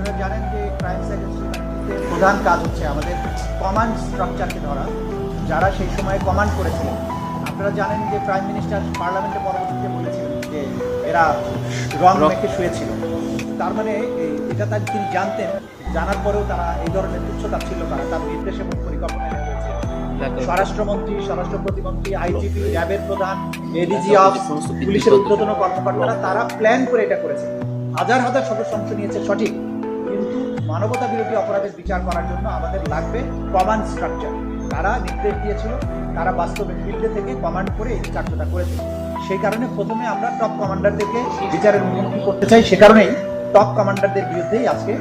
আপনারা জানেন যে ক্রাইম সাইকেলসিতে প্রধান কাজ হচ্ছে আমাদের কমান্ড স্ট্রাকচারকে ধরা। যারা সেই সময় কমান্ড করেছিলেন আপনারা জানেন যে প্রাইম মিনিস্টার পার্লামেন্টে পরবর্তীতে বলেছিলেন যে এরা রং. মেখে শুয়েছিল। তার মানে এটা তার তিনি জানতেন। জানার পরেও তারা এই ধরনের তুচ্ছতা ছিল তারা তার নির্দেশ এবং পরিকল্পনা স্বরাষ্ট্রমন্ত্রী স্বরাষ্ট্র প্রতিমন্ত্রী আইজিপি র্যাবের প্রধান এডিজি অফ পুলিশের উদ্বোধন কর্মকর্তারা তারা প্ল্যান করে এটা করেছে। হাজার হাজার সদস্য অংশ নিয়েছে সঠিক। কিন্তু মানবতা বিরোধী অপরাধের বিচার করার জন্য আমাদের লাগবে কমান্ড স্ট্রাকচার তারা নির্দেশ দিয়েছিল, তারা বাস্তবে ফিল্ডে থেকে কমান্ড করে এই বিচারটা করেছে। সেই কারণে প্রথমে আমরা টপ কমান্ডারদেরকে বিচারের মুখোমুখি করতে চাই। সে কারণেই টপ কমান্ডারদের বিরুদ্ধেই আজকে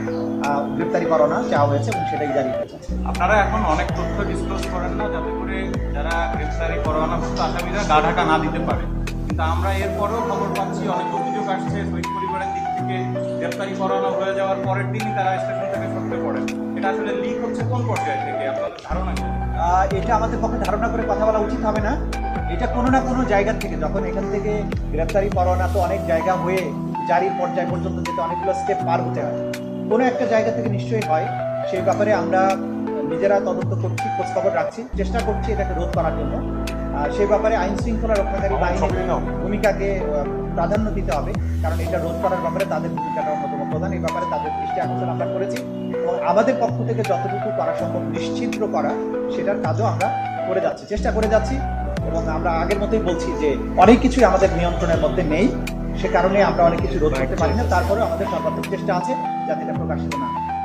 গ্রেপ্তারি পরোয়ানা চাওয়া হয়েছে এবং সেটাই জারি হয়েছে। আপনারা এখন অনেক তথ্য ডিসক্লোজ করেন না, যাতে করে যারা গ্রেফতারি পরোয়ানাভুক্ত আসামিরা গা ঢাকা না দিতে পারে। কিন্তু আমরা এরপরেও খবর পাচ্ছি, অনেক যাওয়ার পরের দিনই তারা স্টেশন থেকে সরতে পড়েন এটা আসলে লিক হচ্ছে কোন পর্যায়ে থেকে? আপনাদের ধারণা এটা আমাদের পক্ষে ধারণা করে কথা বলা উচিত হবে না। এটা কোনো না কোনো জায়গা থেকে, যখন এখান থেকে গ্রেপ্তারি পরোয়ানা তো অনেক জায়গা হয়ে জারির পর্যায় পর্যন্ত যেতে অনেকগুলো স্টেপ পার হতে হয়। কোনো একটা জায়গা থেকে নিশ্চয়ই হয়। সেই ব্যাপারে আমরা নিজেরা তদন্ত করছি, খোঁজখবর রাখছি। চেষ্টা করছি এটাকে রোধ করার জন্য। সেই ব্যাপারে আইন শৃঙ্খলা রক্ষাকারী বাহিনীর ভূমিকাকে প্রাধান্য দিতে হবে কারণ এটা রোধ করার ব্যাপারে তাদের ভূমিকাটা অন্যতম প্রধান এই ব্যাপারে তাদের দৃষ্টি আকর্ষণ আমরা করেছি। এবং আমাদের পক্ষ থেকে যতটুকু করা সম্ভব নিশ্চিদ্র করা সেটার কাজও আমরা করে যাচ্ছি চেষ্টা করে যাচ্ছি। এবং আমরা আগের মতোই বলছি যে অনেক কিছুই আমাদের নিয়ন্ত্রণের মধ্যে নেই সে কারণে আমরা অনেক কিছু রোধ করতে পারি না তারপরেও আমাদের সর্বাত্মক চেষ্টা আছে যাতে এটা প্রকাশিত না।